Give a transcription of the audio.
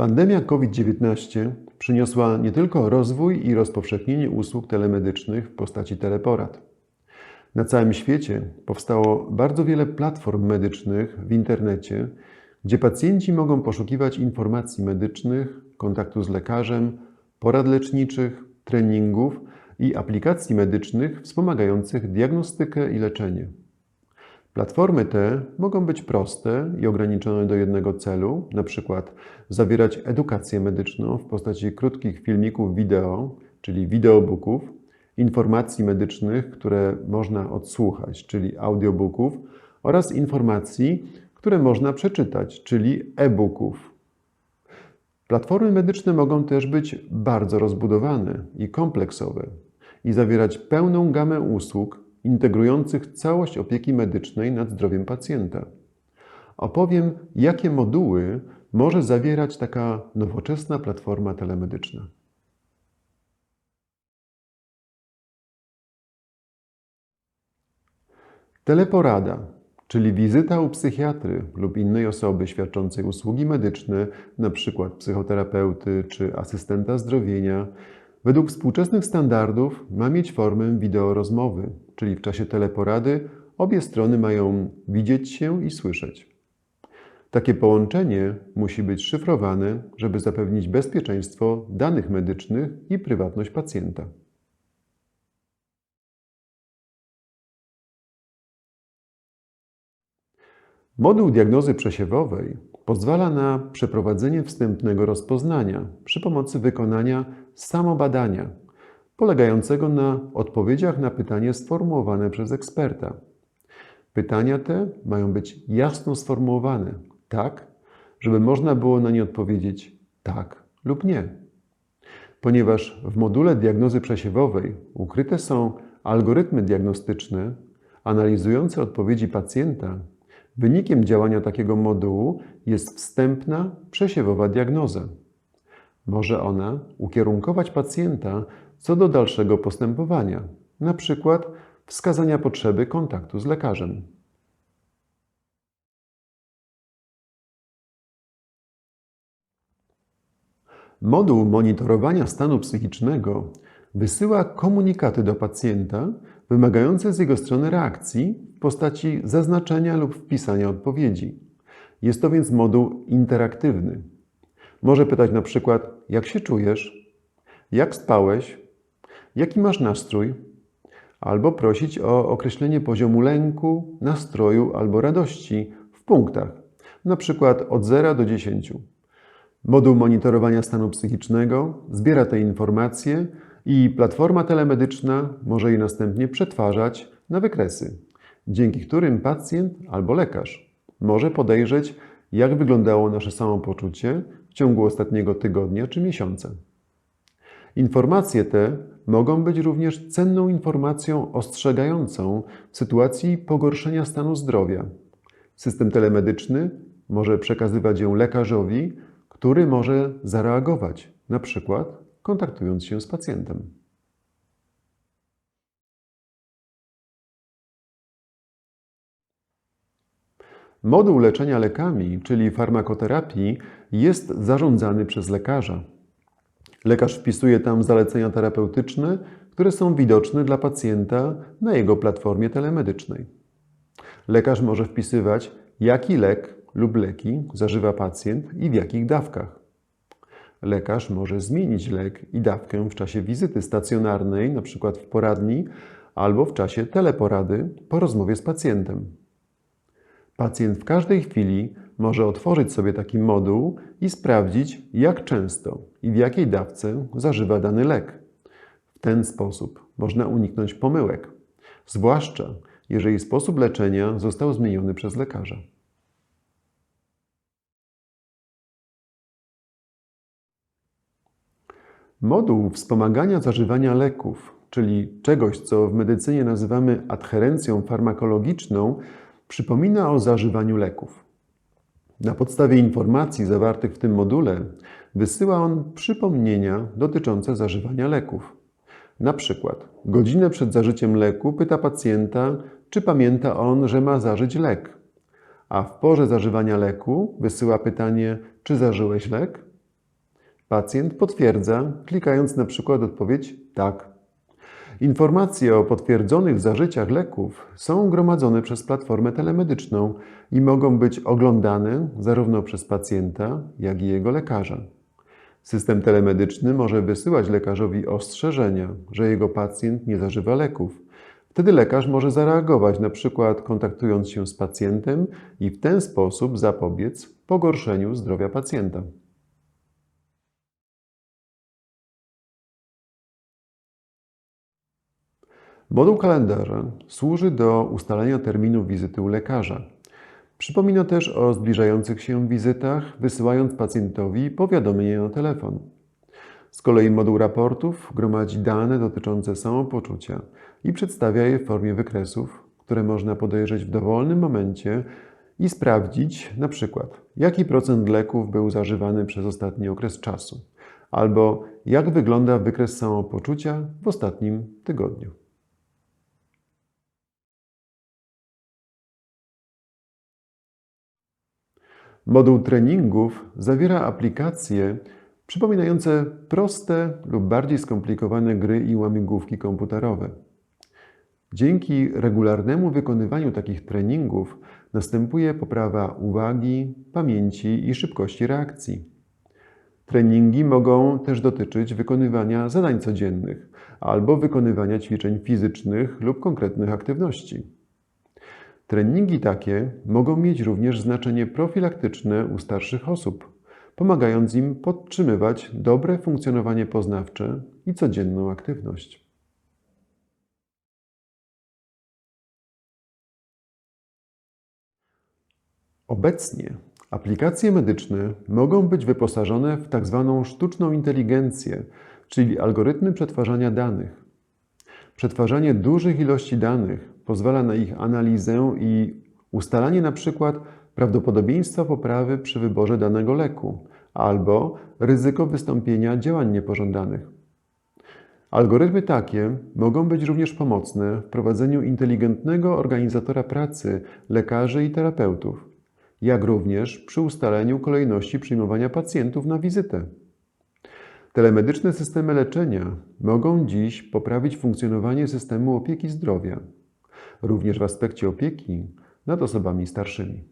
Pandemia COVID-19 przyniosła nie tylko rozwój i rozpowszechnienie usług telemedycznych w postaci teleporad. Na całym świecie powstało bardzo wiele platform medycznych w internecie, gdzie pacjenci mogą poszukiwać informacji medycznych, kontaktu z lekarzem, porad leczniczych, treningów i aplikacji medycznych wspomagających diagnostykę i leczenie. Platformy te mogą być proste i ograniczone do jednego celu, np. zawierać edukację medyczną w postaci krótkich filmików wideo, czyli wideobooków, informacji medycznych, które można odsłuchać, czyli audiobooków, oraz informacji, które można przeczytać, czyli e-booków. Platformy medyczne mogą też być bardzo rozbudowane i kompleksowe i zawierać pełną gamę usług integrujących całość opieki medycznej nad zdrowiem pacjenta. Opowiem, jakie moduły może zawierać taka nowoczesna platforma telemedyczna. Teleporada, czyli wizyta u psychiatry lub innej osoby świadczącej usługi medyczne, np. psychoterapeuty czy asystenta zdrowienia, według współczesnych standardów ma mieć formę wideorozmowy, czyli w czasie teleporady obie strony mają widzieć się i słyszeć. Takie połączenie musi być szyfrowane, żeby zapewnić bezpieczeństwo danych medycznych i prywatność pacjenta. Moduł diagnozy przesiewowej pozwala na przeprowadzenie wstępnego rozpoznania przy pomocy wykonania samobadania, polegającego na odpowiedziach na pytanie sformułowane przez eksperta. Pytania te mają być jasno sformułowane, tak, żeby można było na nie odpowiedzieć tak lub nie. Ponieważ w module diagnozy przesiewowej ukryte są algorytmy diagnostyczne analizujące odpowiedzi pacjenta, wynikiem działania takiego modułu jest wstępna przesiewowa diagnoza. Może ona ukierunkować pacjenta co do dalszego postępowania, przykład wskazania potrzeby kontaktu z lekarzem. Moduł monitorowania stanu psychicznego wysyła komunikaty do pacjenta wymagające z jego strony reakcji w postaci zaznaczenia lub wpisania odpowiedzi. Jest to więc moduł interaktywny. Może pytać na przykład, jak się czujesz, jak spałeś, jaki masz nastrój, albo prosić o określenie poziomu lęku, nastroju albo radości w punktach, na przykład od 0 do 10. Moduł monitorowania stanu psychicznego zbiera te informacje i platforma telemedyczna może je następnie przetwarzać na wykresy, dzięki którym pacjent albo lekarz może podejrzeć, jak wyglądało nasze samopoczucie w ciągu ostatniego tygodnia czy miesiąca. Informacje te mogą być również cenną informacją ostrzegającą w sytuacji pogorszenia stanu zdrowia. System telemedyczny może przekazywać ją lekarzowi, który może zareagować, na przykład kontaktując się z pacjentem. Moduł leczenia lekami, czyli farmakoterapii, jest zarządzany przez lekarza. Lekarz wpisuje tam zalecenia terapeutyczne, które są widoczne dla pacjenta na jego platformie telemedycznej. Lekarz może wpisywać, jaki lek lub leki zażywa pacjent i w jakich dawkach. Lekarz może zmienić lek i dawkę w czasie wizyty stacjonarnej, np. w poradni, albo w czasie teleporady po rozmowie z pacjentem. Pacjent w każdej chwili może otworzyć sobie taki moduł i sprawdzić, jak często i w jakiej dawce zażywa dany lek. W ten sposób można uniknąć pomyłek, zwłaszcza jeżeli sposób leczenia został zmieniony przez lekarza. Moduł wspomagania zażywania leków, czyli czegoś, co w medycynie nazywamy adherencją farmakologiczną, przypomina o zażywaniu leków. Na podstawie informacji zawartych w tym module wysyła on przypomnienia dotyczące zażywania leków. Na przykład godzinę przed zażyciem leku pyta pacjenta, czy pamięta on, że ma zażyć lek. A w porze zażywania leku wysyła pytanie, czy zażyłeś lek? Pacjent potwierdza, klikając na przykład odpowiedź tak. Informacje o potwierdzonych zażyciach leków są gromadzone przez platformę telemedyczną i mogą być oglądane zarówno przez pacjenta, jak i jego lekarza. System telemedyczny może wysyłać lekarzowi ostrzeżenia, że jego pacjent nie zażywa leków. Wtedy lekarz może zareagować, na przykład kontaktując się z pacjentem i w ten sposób zapobiec pogorszeniu zdrowia pacjenta. Moduł kalendarza służy do ustalenia terminu wizyty u lekarza. Przypomina też o zbliżających się wizytach, wysyłając pacjentowi powiadomienie na telefon. Z kolei moduł raportów gromadzi dane dotyczące samopoczucia i przedstawia je w formie wykresów, które można podejrzeć w dowolnym momencie i sprawdzić na przykład, jaki procent leków był zażywany przez ostatni okres czasu, albo jak wygląda wykres samopoczucia w ostatnim tygodniu. Moduł treningów zawiera aplikacje przypominające proste lub bardziej skomplikowane gry i łamigłówki komputerowe. Dzięki regularnemu wykonywaniu takich treningów następuje poprawa uwagi, pamięci i szybkości reakcji. Treningi mogą też dotyczyć wykonywania zadań codziennych albo wykonywania ćwiczeń fizycznych lub konkretnych aktywności. Treningi takie mogą mieć również znaczenie profilaktyczne u starszych osób, pomagając im podtrzymywać dobre funkcjonowanie poznawcze i codzienną aktywność. Obecnie aplikacje medyczne mogą być wyposażone w tzw. Tak sztuczną inteligencję, czyli algorytmy przetwarzania danych. Przetwarzanie dużych ilości danych pozwala na ich analizę i ustalanie np. prawdopodobieństwa poprawy przy wyborze danego leku albo ryzyko wystąpienia działań niepożądanych. Algorytmy takie mogą być również pomocne w prowadzeniu inteligentnego organizatora pracy lekarzy i terapeutów, jak również przy ustaleniu kolejności przyjmowania pacjentów na wizytę. Telemedyczne systemy leczenia mogą dziś poprawić funkcjonowanie systemu opieki zdrowia, również w aspekcie opieki nad osobami starszymi.